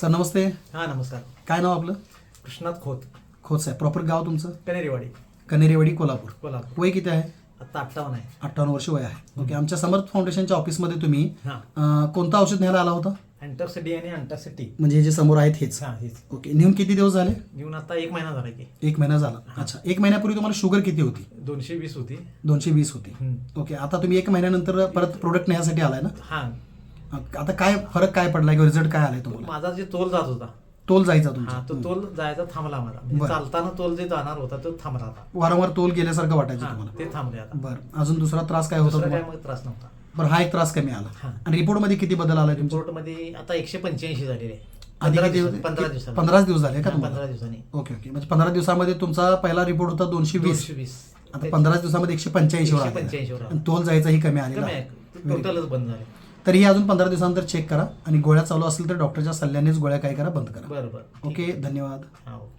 Sir नमस्ते. हा नमस्कार. काय नाव आपलं? कृष्णात खोत. खोत साहेब. प्रॉपर गाव तुमचं? कनेरीवाडी. कनेरीवाडी कोल्हापूर. कोल्हापूर. वय किती आहे? आत्ता अठ्ठावन्न आहे. अठ्ठावन्न वर्ष वय आहे. ओके आमच्या समर्थ फाउंडेशनच्या ऑफिसमध्ये तुम्ही हा. अं, कोणतं औषध न्यायला आला होता? अँटरसिटी आणि अँटासिटी म्हणजे हे जे समोर आहेत हेच. हा हेच. ओके नेऊन किती दिवस झाले? घेऊन आता एक महिना झाला की. एक महिना झाला. अच्छा एक महिन्यापूर्वी तुम्हाला शुगर किती होती? दोनशे वीस होती. दोनशे वीस होती. हम्म. ओके आता तुम्ही एक महिन्यानंतर परत प्रोडक्ट नेण्यासाठी आलाय ना? हा. आता काय फरक काय पडलाय किंवा रिझल्ट काय आलाय तुम्हाला? माझा जे तोल जात होता. तोल जायचा हा तुमचा तो तोल जायचा थांबला माझा म्हणजे बरं. चालताना तोल जे जाणार होता तो थांबला आता. वारंवार तोल गेल्यासारखं वाटायचं हा, तुम्हाला. ते थांबले आता. बरं. अजून दुसरा त्रास काय होता दुसरा काय तुम्हाला? मग त्रास नव्हता. बरं हा एक त्रास कमी आला. हा. आणि रिपोर्टमध्ये किती बदल आलाय तुमच्या रिपोर्टमध्ये आता एकशे पंच्याऐंशी झालेले. आहे आधी पंधरा किती होते? पंधरा पंधराच दिवस झाले का हा, तुम्हाला? पंधरा दिवसांनी. Okay okay. म्हणजे पंधरा दिवसामध्ये तुमचा पहिला रिपोर्ट होता दोनशे वीस. दोनशे वीस. आता पंधरा दिवसामध्ये एकशे पंच्याऐंशी वर एकशे आलेला. 85 वर आला. आणि तोल जायचाही कमी आलेला. कमी आहे. आहे टोटलच बंद झाले. तरीही अजून पंधरा दिवसानंतर चेक करा. आणि गोळ्या चालू असेल तर डॉक्टरच्या सल्ल्यानेच गोळ्या काय करा बंद करा. बरं बरं ठीक ओके धन्यवाद. हा ओके